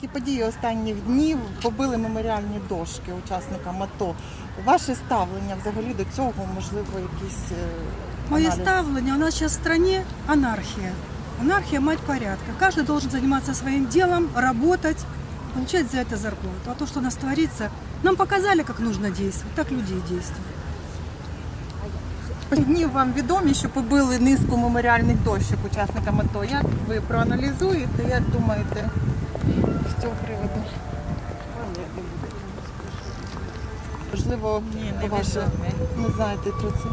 такі події останніх днів побили меморіальні дошки учасникам АТО. Ваше ставлення взагалі до цього, можливо, якісь е, Моє аналіз? ставлення, у нас сейчас в стране анархия. Анархия – мать порядка. Каждый должен заниматься своим делом, работать, получать за это зарплату. А то, что у нас творится, нам показали, как нужно действовать, так люди и действуют. Днів вам відомі, що побили низку меморіальних дощок учасникам АТО. Як ви проаналізуєте, як думаєте з цього приводу? Можливо, ваше не знаєте про це?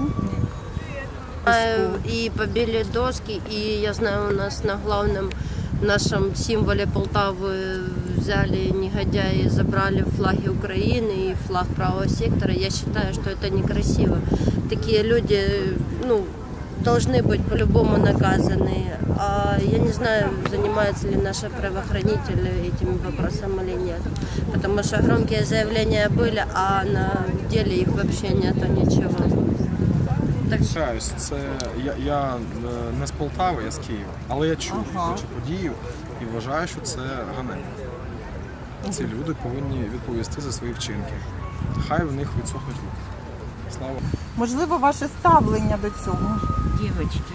Знаю, И побили доски, и я знаю, у нас на главном нашем символе Полтавы взяли негодяи, забрали флаги Украины и флаг правого сектора. Я считаю, что это некрасиво. Такие люди, ну, должны быть по-любому наказаны. А я не знаю, занимаются ли наши правоохранители этим вопросом или нет. Потому что громкие заявления были, а на деле их вообще нету ничего. Пишаюсь, це я, я е, не з Полтави, я з Києва, але я чув Ага. цю подію і вважаю, що це ганебно. Ці люди повинні відповісти за свої вчинки. Хай в них відсохнуть руки. Слава. Можливо, ваше ставлення до цього? Дівочки,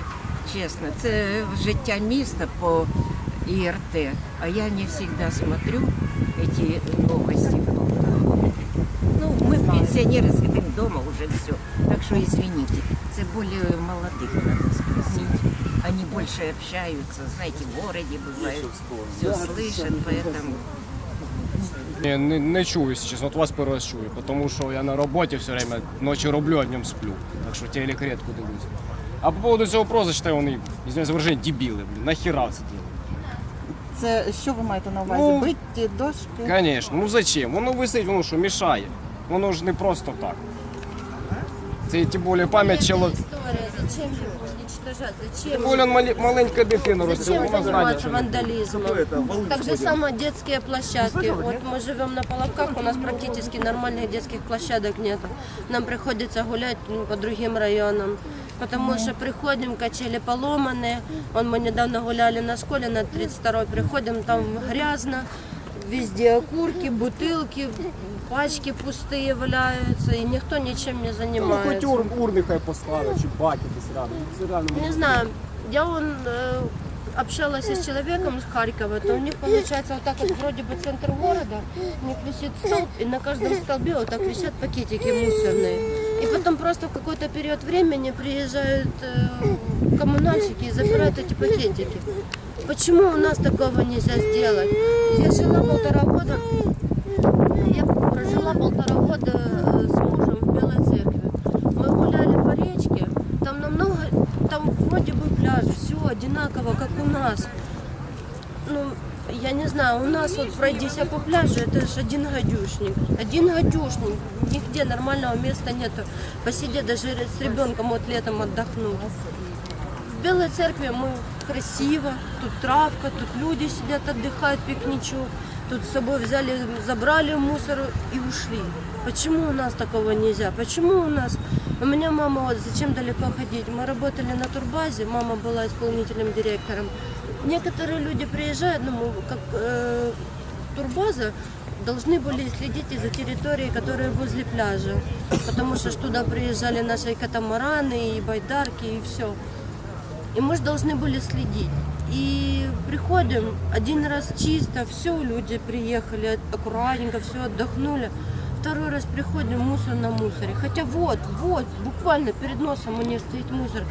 чесно, це життя міста по ІРТ, а я не завжди смотрю эти новости. Ну, мы пенсионеры сидим дома уже все, так что извините. Це более молодых надо спросить. Они больше общаются, знаете, в городе бывают, все слышат, поэтому Не, не, не чую, якщо чесно, от вас перший раз чую, тому що я на роботі все время ночі роблю, а днем сплю. Так що телек рідко дивлюсь. А по поводу цього просто считаю, вони, извиняюсь за выражение, дебіли, блін, нахіра це діло? Це що ви маєте на увазі? Ну, Биті дошки? Конечно, ну зачем? Воно висить, воно що, мішає. Воно ж не просто так. Це тим більше пам'ять чоловіка. История, зачем его уничтожать? Зачем? Тим більше малі- маленька дитина росте, Зачем вона знає, заниматься що не вандализмом? Так же само детские площадки. Вот мы живем на Половках, у нас практически нормальных детских площадок нет. Нам приходится гулять ну, по другим районам. Потому что приходим, качели поломанные. Вон мы недавно гуляли на школе, на 32-й приходим, там грязно, везде окурки, бутылки, пачки пустые валяются, и никто ничем не Ну, хоч занимается. ур, урни хай поставить, чи баки десь рядом. Це реально Не знаю, я вон э, общалась с человеком из Харькова, то у них получается вот так вот вроде бы центр города, у них висит столб, и на каждом столбе вот так висят пакетики мусорные. И потом просто в какой-то период времени приезжают э, коммунальщики и забирают эти пакетики. Почему у нас такого нельзя сделать? Я жила полтора года, я прожила полтора года э, с мужем в Белой церкви. Мы гуляли по речке, там намного, там вроде бы пляж, все одинаково, как у нас. Ну, я не знаю, у нас вот пройдись по пляжу, это же один гадюшник. Один гадюшник, нигде нормального места нету. Посидеть даже с ребенком вот летом отдохнуть. В Белой церкви мы красиво, тут травка, тут люди сидят, отдыхают, пикничок. Тут с собой взяли, забрали мусор и ушли. Почему у нас такого нельзя? Почему у нас... У меня мама, вот зачем далеко ходить? Мы работали на турбазе, мама была исполнительным директором. Некоторые люди приезжают, ну, мы как э, турбаза, должны были следить и за территорией, которые возле пляжа. Потому что ж туда приезжали наши катамараны и байдарки и все. И мы же должны были следить. И приходим, один раз чисто, все, люди приехали, аккуратненько, все отдохнули. Второй раз приходим, мусор на мусоре. Хотя вот, вот, буквально перед носом у них стоит мусор.